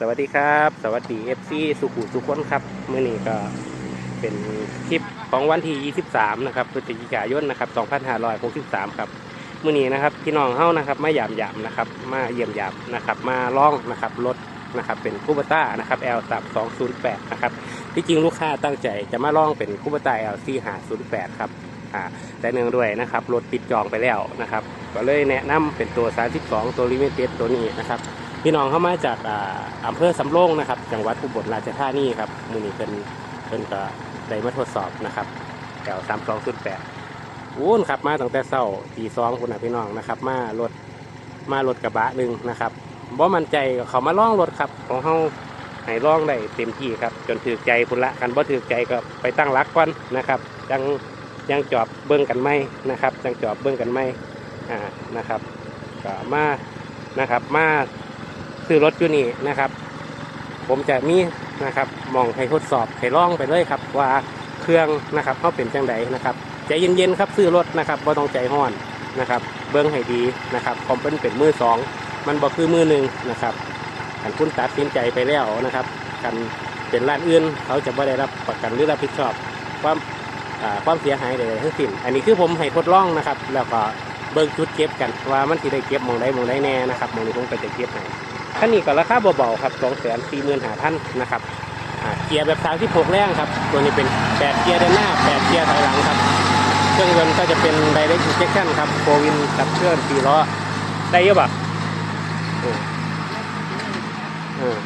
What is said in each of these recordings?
สวัสดีครับ สวัสดี FC สุขุสุขคนครับเมื่อนี้ก็เป็นคลิปของวันที่ 23 นะครับพฤศจิกายนนะครับ2563 ครับเมื่อนี้นะครับพี่น้องเฮานะครับมาหยามยามนะครับมาเยี่ยมหยามนะครับมาล่องนะครับรถนะครับเป็นคูบต้านะครับ L 3 2 0 8นะครับที่จริงลูกค้าตั้งใจจะมาล่องเป็นคูบต้า L 4 5 0 8ครับอ่าแต่เนื่องด้วยนะครับรถติดจองไปแล้วนะครับก็เลยแนะนำเป็นตัว 32 ตัวลิมิเต็ดตัวนี้นะครับ พี่น้องเข้ามาจากอำเภอสำโรงนะครับ จังหวัดอุบลราชธานีครับมือนี้เป็นเป็นก็ได้มาทดสอบนะครับแถวสามสองสุดแปดวุ้นขับมาตั้งแต่เช้าตีสองคุณนะพี่น้องนะครับ มารถมารถกระบะหนึ่งนะครับบ่มั่นใจเขามาล่องรถครับของเขาให้ล่องได้เต็มที่ครับ จนถือใจพุ่นละกันบ่ถือใจก็ไปตั้งรักก่อนนะครับยังยังจอบเบิ้งกันไหมนะครับยังจอบเบิ้งกันไหมอ่านะครับก็มานะครับมา ซื้อรถอยู่นี่นะครับ ผมจะมีนะครับมองให้ทดสอบให้ลองไปเลยครับ ว่าเครื่องนะครับเขาเป็นจังไดนะครับใจเย็นๆครับซื้อรถนะครับบ่ต้องใจห้อนนะครับ เบิ้งให้ดีนะครับผมเป็นเป็นมือสองมันบ่คือมือหนึ่งนะครับกันคุณตัดสินใจไปแล้วนะครับกันเป็นร้านอื่นเขาจะไม่ได้รับประกันหรือรับผิดชอบความความเสียหายใดๆทั้งสิ้น อันนี้คือผมให้ทดลองนะครับ แล้วก็ เบิ้งจุดเก็บกันว่ามันที่ได้เก็บมองใดหมองใดแน่นะครับมองนี้ผมก็จะเก็บให้คันนี้ก็ราคาเบาๆครับสองแสนสี่หมื่นห้าพันนะครับเกียร์แบบสามสิบหกแรงครับ ตัวนี้เป็นแปดเกียร์ด้านหน้าแปดเกียร์ถอยหลังครับ เครื่องยนต์ก็จะเป็น direct injection ครับโฟวินกับเครื่องสี่ล้อได้เยอะปะออเออ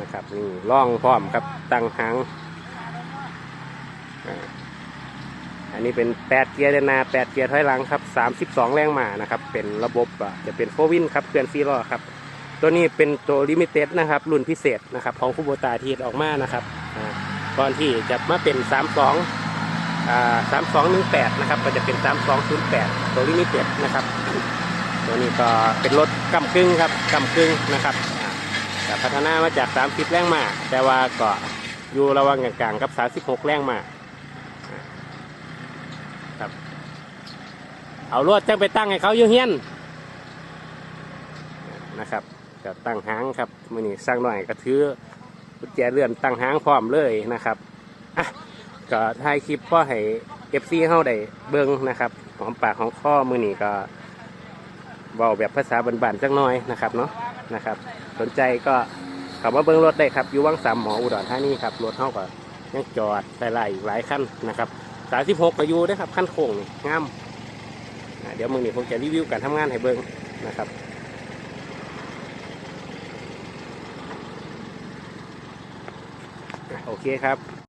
นะครับนี่ล่องพร้อมครับตั้งหาง อันนี้เป็น 8 เกียร์เดนนา8 เกียร์ถอยหลังครับ 32 แรงม้านะครับ เป็นระบบจะเป็นโฟวินครับเคลื่อนซีล้อครับ ตัวนี้เป็นตัวลิมิเต็ดนะครับ รุ่นพิเศษนะครับของคูโบตาที่ออกมานะครับก่อนที่จะมาเป็น 32อ่า3218 นะครับ ก็จะเป็น 3208 ตัวลิมิเต็ดนะครับ ตัวนี้ก็เป็นรถกำกึ่งครับกำกึ่งนะครับแต่พัฒนามาจาก 30 แรงม้าแต่ว่าก็อยู่ระหว่างกลางๆกับ 36 แรงม้า เอาลวดจังไปตั้งให้เขาอยู่เฮียนนะครับก็ตั้งหางครับมือนี้สร้างหน่อยก็ถือกุญแจเลื่อนตั้งหางพร้อมเลยนะครับอะก็ถ่ายคลิปพ่อให้เอฟซีเข้าได้เบิ้งนะครับหอมปากของข้อมือนี้ก็เบาแบบภาษาบันๆจักน่อยนะครับเนาะนะครับ สนใจก็ข้ามาเบิ้งรถได้ครับอยู่วังสามหมออุดรธานีครับรถเท่ากับยังจอดใส่ไล่อีกหลายขั้นนะครับสามสิบหกก็อยู่ได้ครับขั้นโค้งนี่งามอ่า เดี๋ยวมึงนี่ผมจะรีวิวการทำงานให้เบิ้งนะครับโอเคครับ